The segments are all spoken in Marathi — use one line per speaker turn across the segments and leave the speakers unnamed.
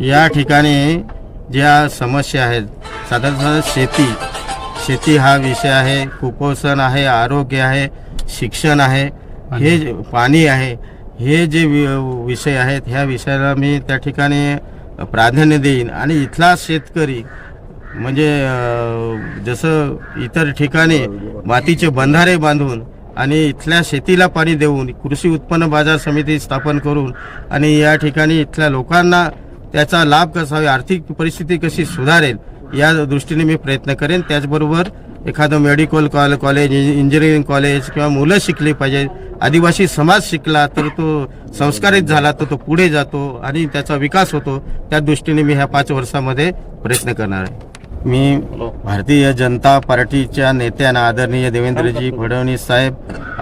या ठिकाणी ज्या समस्या आहेत साधारणतः शेती शेती हा विषय आहे कुपोषण आहे आरोग्य आहे शिक्षण आहे हे पाणी आहे हे जे विषय आहेत ह्या विषयाला मी त्या ठिकाणी प्राधान्य देईन. आणि इथला शेतकरी म्हणजे जसं इतर ठिकाणी मातीचे बंधारे बांधून आणि इथल्या शेतीला पाणी देऊन कृषी उत्पन्न बाजार समिती स्थापन करून आणि या ठिकाणी इथल्या लोकांना त्याचा लाभ कसा होईल आर्थिक परिस्थिती कशी सुधारेल या दृष्टीने मी प्रयत्न करेन. त्याचबरोबर एखादं medical call college engineering college किंवा मुलं शिकली पाहिजे आदिवासी समाज शिकला तर तो संस्कारित झाला तर तो पुढे जातो आणि त्याचा विकास होतो. त्या दृष्टीने मी ह्या पाच वर्षामध्ये प्रयत्न करणार आहे. मी भारतीय जनता पार्टीच्या नेत्यांना आदरणीय देवेंद्रजी फडणवीस साहेब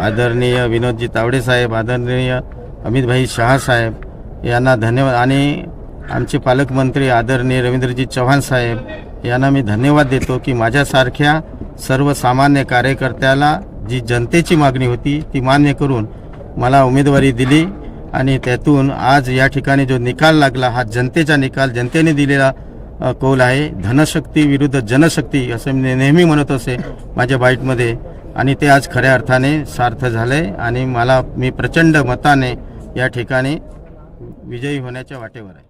आदरणीय विनोदजी तावडे साहेब आदरणीय अमितभाई शहा साहेब यांना धन्यवाद. आणि आमचे पालकमंत्री आदरणीय रवींद्रजी चव्हाण साहेब यांना मी धन्यवाद देतो की माझ्यासारख्या सर्वसामान्य कार्यकर्त्याला जी जनतेची मागणी होती ती मान्य करून मला उमेदवारी दिली आणि त्यातून आज या ठिकाणी जो निकाल लागला हा जनतेचा निकाल जनतेने दिलेला कौल आहे. धनशक्ती विरुद्ध जनशक्ती असं मी नेहमी म्हणत असे माझ्या बाईटमध्ये. आणि ते आज खऱ्या अर्थाने सार्थ झाले आणि मला मी प्रचंड मताने या ठिकाणी विजयी होण्याच्या वाटेवर आहे.